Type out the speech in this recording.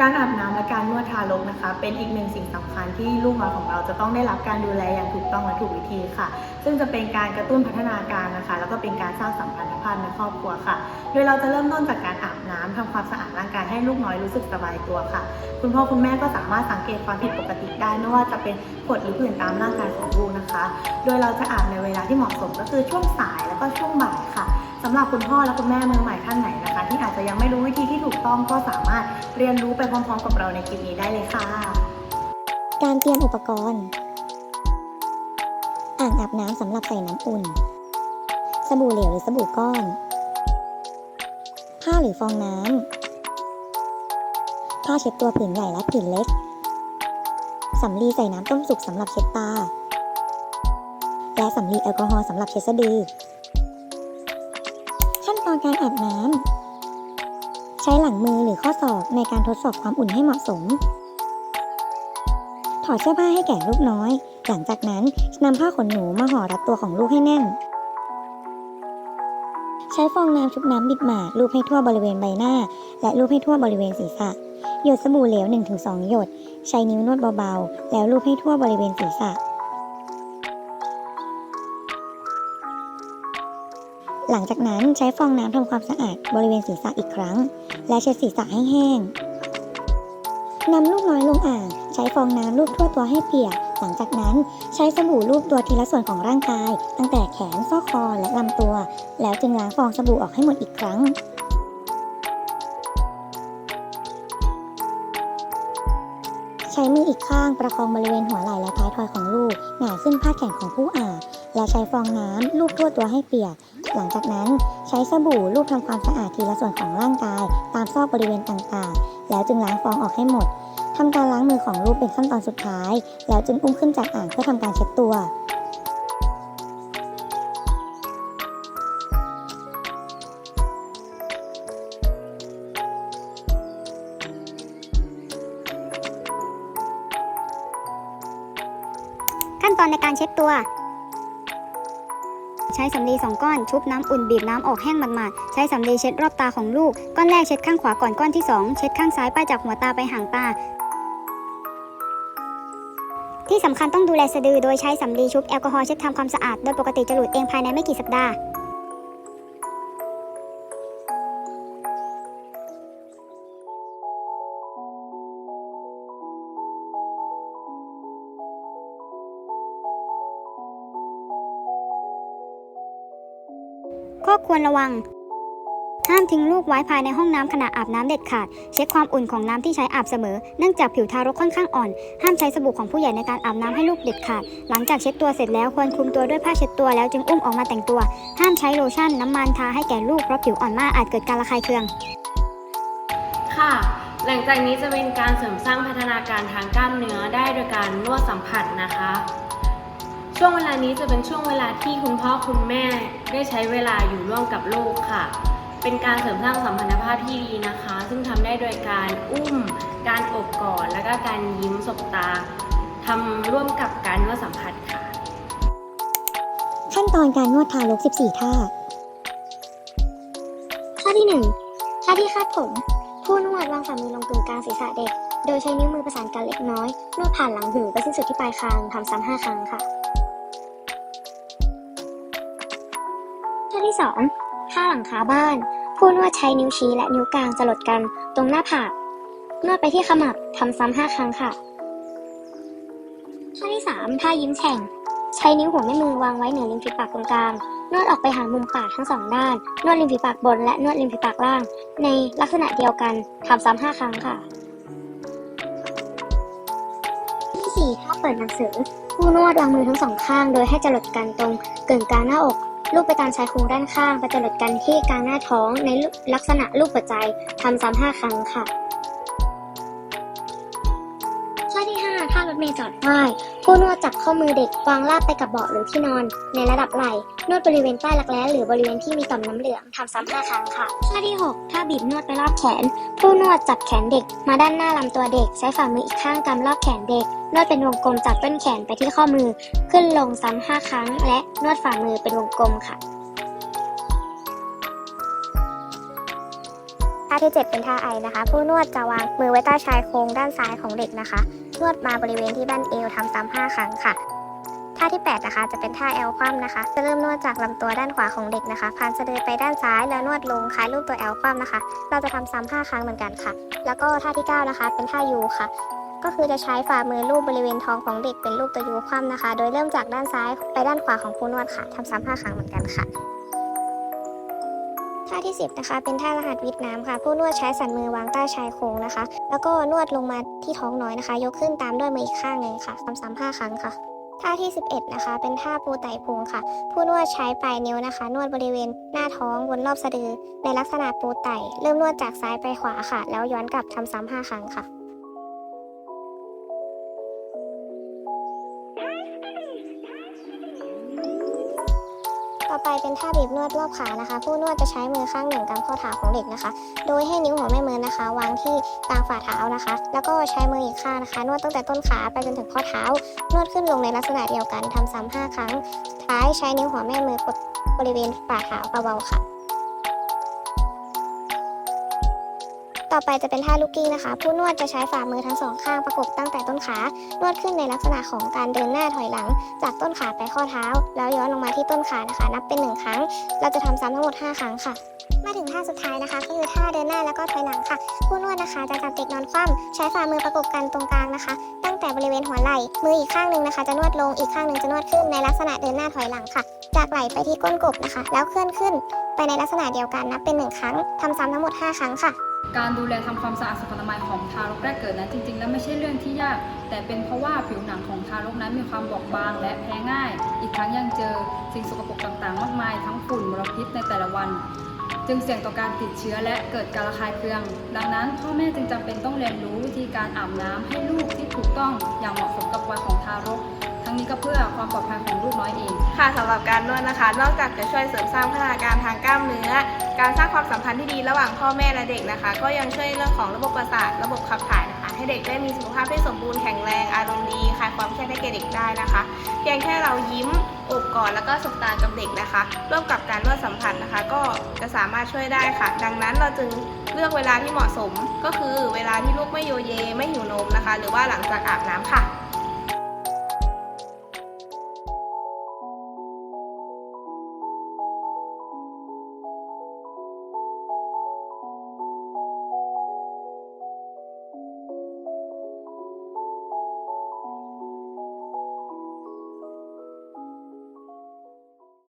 การอาบน้ำและการนวดทารกนะคะ เป็นอีกหนึ่งสิ่งสำคัญที่ลูกน้อยของเราจะต้องได้รับการดูแลอย่างถูกต้องและถูกวิธีค่ะ ซึ่งจะเป็นการกระตุ้นพัฒนาการนะคะ แล้วก็เป็นการสร้างสัมพันธภาพในครอบครัวค่ะ โดยเราจะเริ่มต้นจากการอาบน้ำทำความสะอาดร่างกายให้ลูกน้อยรู้สึกสบายตัวค่ะ คุณพ่อคุณแม่ก็สามารถสังเกตความผิดปกติได้ไม่ว่าจะเป็นผดหรือผื่นตามร่างกายของลูกนะคะ โดยเราจะอาบในเวลาที่เหมาะสมก็คือช่วงสายแล้วก็ช่วงบ่ายค่ะ สำหรับคุณพ่อและคุณแม่มือใหม่ท่านไหนนะคะ ที่อาจจะยังไม่รู้วิธีที่ถูกต้องก็สามารถเรียนรู้ไปพร้อมๆ กับเราในคลิปนี้ได้เลยค่ะ การเตรียมอุปกรณ์ อ่างอาบน้ำสำหรับใส่น้ำอุ่น สบู่เหลวหรือสบู่ก้อน ผ้าหรือฟองน้ำผ้าเช็ดตัวผืนใหญ่และผืนเล็กสำลีใส่น้ำต้มสุกสำหรับเช็ดตา และสำลีแอลกอฮอล์สำหรับเช็ดสะดือ การอาบน้ำ ใช้หลังมือหรือข้อศอกในการทดสอบความอุ่นให้เหมาะสม ถอดเสื้อผ้าให้แก่ลูกน้อย หลังจากนั้นนำผ้าขนหนูมาห่อรัดตัวของลูกให้แน่น ใช้ฟองน้ำชุบน้ำบิดหมาดลูบให้ทั่วบริเวณใบหน้า และลูบให้ทั่วบริเวณศีรษะ หยดสบู่เหลว 1-2 หยด ใช้นิ้วนวดเบาๆ แล้วลูบให้ทั่วบริเวณศีรษะ หลังจากนั้นใช้ฟองน้ำทำความสะอาดบริเวณศีรษะอีกครั้ง และเช็ดศีรษะให้แห้งนำลูกน้อยลงอ่าง ใช้ฟองน้ำลูบทั่วตัวให้เปียก หลังจากนั้นใช้สบู่ลูบตัวทีละส่วนของร่างกาย ตั้งแต่แขนซอคอและลำตัว แล้วจึงล้างฟองสบู่ออกให้หมดอีกครั้งใช้มืออีกข้างประคองบริเวณหัวไหล่และท้ายทอยของลูกหงาขึ้นพาดแขนของผู้อาบและใช้ฟองน้ำลูบทั่วตัวให้เปียก หลังจากนั้นใช้สบู่ลูบทำความสะอาดทีละส่วนของร่างกาย ตามซอกบริเวณต่างๆ แล้วจึงล้างฟองออกให้หมดทำการล้างมือของลูกเป็นขั้นตอนสุดท้าย แล้วจึงอุ้มขึ้นจากอ่างเพื่อทำการเช็ดตัวขั้นตอนในการเช็ดตัว ช้สำลีสองก้อนชุบน้ำอุ่นบีบน้ำออกแห้งหมาดๆ ใช้สำลีเช็ดรอบตาของลูก ก้อนแรกเช็ดข้างขวาก่อนก้อนที่สองเช็ดข้างซ้ายไปจากหัวตาไปหางตา ที่สำคัญต้องดูแลสะดือโดยใช้สำลีชุบแอลกอฮอล์เช็ดทำความสะอาด โดยปกติจะหลุดเองภายในไม่กี่สัปดาห์ ข้อควรระวัง ห้ามทิ้งลูกไว้ภายในห้องน้ำขณะอาบน้ำเด็ดขาด เช็คความอุ่นของน้ำที่ใช้อาบเสมอ เนื่องจากผิวทารกค่อนข้างอ่อน ห้ามใช้สบู่ของผู้ใหญ่ในการอาบน้ำให้ลูกเด็ดขาด หลังจากเช็ดตัวเสร็จแล้วควรคลุมตัวด้วยผ้าเช็ดตัวแล้วจึงอุ้มออกมาแต่งตัว ห้ามใช้โลชั่นน้ำมันทาให้แก่ลูกเพราะผิวอ่อนมากอาจเกิดการระคายเคือง ค่ะหลังจากนี้จะเป็นการเสริมสร้างพัฒนาการทางกล้ามเนื้อได้โดยการนวดสัมผัสนะคะ ช่วงเวลานี้จะเป็นช่วงเวลาที่คุณพ่อคุณแม่ได้ใช้เวลาอยู่ร่วมกับลูกค่ะ เป็นการเสริมสร้างสัมพันธภาพที่ดีนะคะ ซึ่งทำได้โดยการอุ้ม การอบกอด และก็การยิ้มสบตาทำร่วมกับการนวดสัมผัสค่ะ ขั้นตอนการนวดทารก 14 ท่าท่าที่ 1 ท่าที่คาดผม ผู้นวดวางฝ่ามือลงกึ่งกลางศีรษะเด็ก โดยใช้นิ้วมือประสานกันเล็กน้อย นวดผ่านหลังหูไปสิ้นสุดที่ปลายคางทำซ้ำห้าครั้งค่ะ ท่าที่2ท่าหลังคาบ้าน ผู้นวดใช้นิ้วชี้และนิ้วกลางจรดกันตรงหน้าผากนวดไปที่ขมับทำซ้ำห้าครั้งค่ะท่าที่ 3 ท่ายิ้มแฉ่ง ใช้นิ้วหัวแม่มือวางไว้เหนือริมฝีปากตรงกลางนวดออกไปหางมุมปากทั้งสองด้าน นวดริมฝีปากบนและนวดริมฝีปากล่าง ในลักษณะเดียวกันทำซ้ำห้าครั้งค่ะที่สี่ท่าเปิดหนังสือ ผู้นวดวางมือทั้งสองข้าง โดยให้จรดกันตรงกึ่งกลางหน้าอก ลูกไปตามชายโครงด้านข้างไปจรดกันที่กลางหน้าท้องในลักษณะรูปหัวใจทำซ้ำห้าครั้งค่ะ เมล์จอดไหว้ผู้นวดจับข้อมือเด็กวางลาบไปกับเบาะหรือที่นอน ในระดับไหล่นวดบริเวณใต้รักแร้หรือบริเวณที่มีต่อมน้ำเหลืองทำซ้ำห้าครั้งค่ะท่าที่6ท่าบีบนวดไปรอบแขน ผู้นวดจับแขนเด็ก มาด้านหน้าลำตัวเด็ก ใช้ฝ่ามืออีกข้างกำรอบแขนเด็กนวดเป็นวงกลมจากต้นแขนไปที่ข้อมือ ขึ้นลงซ้ำห้าครั้ง และนวดฝ่ามือเป็นวงกลมค่ะท่าที่ 7 เป็นท่าไอนะคะ ผู้นวดจะวางมือไว้ใต้ชายโครงด้านซ้ายของเด็กนะคะ นวดมาบริเวณที่บั้นเอวทำซ้ำห้าครั้งค่ะท่าที่ 8 นะคะ จะเป็นท่าแอลคว่ำนะคะ จะเริ่มนวดจากลำตัวด้านขวาของเด็กนะคะผ่านสะดือไปด้านซ้ายแล้วนวดลงคล้ายรูปตัวแอลคว่ำนะคะ เราจะทำซ้ำห้าครั้งเหมือนกันค่ะ แล้วก็ท่าที่ 9 นะคะ เป็นท่ายูค่ะ ก็คือจะใช้ฝ่ามือลูบบริเวณท้องของเด็กเป็นรูปตัวยูคว่ำนะคะ โดยเริ่มจากด้านซ้ายไปด้านขวาของผู้นวดค่ะทำซ้ำห้าครั้งเหมือนกันค่ะ ท่าที่ 10 นะคะ เป็นท่ารหัสวิดน้ำค่ะ ผู้นวดใช้สันมือวางใต้ชายโครงนะคะ แล้วก็นวดลงมาที่ท้องน้อยนะคะ ยกขึ้นตามด้วยมืออีกข้างหนึ่งค่ะทำซ้ำห้าครั้งค่ะ ท่าที่ 11 นะคะ เป็นท่าปูไต่พุงค่ะ ผู้นวดใช้ปลายนิ้วนะคะ นวดบริเวณหน้าท้องวนรอบสะดือ ในลักษณะปูไต่ เริ่มนวดจากซ้ายไปขวาค่ะ แล้วย้อนกลับทำซ้ำห้าครั้งค่ะ ไปเป็นท่าบีบนวดรอบขานะคะ ผู้นวดจะใช้มือข้างหนึ่งกำข้อเท้าของเด็กนะคะ โดยให้นิ้วหัวแม่มือนะคะ วางที่กลางฝ่าเท้านะคะ แล้วก็ใช้มืออีกข้างนะคะ นวดตั้งแต่ต้นขาไปจนถึงข้อเท้า นวดขึ้นลงในลักษณะเดียวกันทำซ้ำห้าครั้งท้ายใช้นิ้วหัวแม่มือกดบริเวณฝ่าเท้าเบาๆค่ะ ต่อไปจะเป็นท่าลูกกิ้นะคะ ผู้นวดจะใช้ฝ่ามือทั้งสองข้างประกบตั้งแต่ต้นขานวดขึ้นในลักษณะของการเดินหน้าถอยหลัง จากต้นขาไปข้อเท้า แล้วย้อนลงมาที่ต้นขานะคะ นับเป็นหนึ่งครั้ง เราจะทำซ้ำทั้งหมด 5 ครั้งค่ะ มาถึงท่าสุดท้ายนะคะก็คือท่าเดินหน้าแล้วก็ถอยหลังค่ะ ผู้นวดนะคะจะจับเด็กนอนคว่ำใช้ฝ่ามือประกบกันตรงกลางนะคะ ตั้งแต่บริเวณหัวไหล่มืออีกข้างหนึ่งนะคะ จะนวดลงอีกข้างหนึ่งจะนวดขึ้นในลักษณะเดินหน้าถอยหลังค่ะ จากไหล่ไปที่ก้นกบนะคะ แล้วเคลื่อนขึ้น ไปในลักษณะเดียวกันนับเป็นหนึ่งครั้งทำซ้ำทั้งหมด 5 ครั้งค่ะ การดูแลทำความสะอาดสุขอนามัยของทารกแรกเกิดนั้นจริงๆ แล้วไม่ใช่เรื่องที่ยาก แต่เป็นเพราะว่าผิวหนังของทารกนั้นมีความบอบบางและแพ้ง่าย อีกทั้งยังเจอสิ่งสกปรกต่างๆ มากมาย ทั้งฝุ่นมลพิษในแต่ละวัน จึงเสี่ยงต่อการติดเชื้อและเกิดการระคายเคือง ดังนั้นพ่อแม่จึงจำเป็นต้องเรียนรู้วิธีการอาบน้ำให้ลูกที่ถูกต้องอย่างเหมาะสมกับวัยของทารก ทั้งนี้ก็เพื่อความปลอดภัยของลูกน้อยเอง ค่ะสำหรับการนวดนะคะ นอกจากจะช่วยเสริมสร้างพัฒนาการทางกล้ามเนื้อ การสร้างความสัมพันธ์ที่ดีระหว่างพ่อแม่และเด็กนะคะ ก็ยังช่วยเรื่องของระบบประสาทระบบขับถ่ายนะคะ ให้เด็กได้มีสุขภาพที่สมบูรณ์แข็งแรงอารมณ์ดีคลายความเครียดให้แก่เด็กได้นะคะ เพียงแค่เรายิ้มอบกอดแล้วก็สบตากับเด็กนะคะ ร่วมกับการนวดสัมผัสนะคะ ก็จะสามารถช่วยได้ค่ะ ดังนั้นเราจึงเลือกเวลาที่เหมาะสมก็คือเวลาที่ลูกไม่โยเยไม่หิวนมนะคะ หรือว่าหลังจากอาบน้ำค่ะ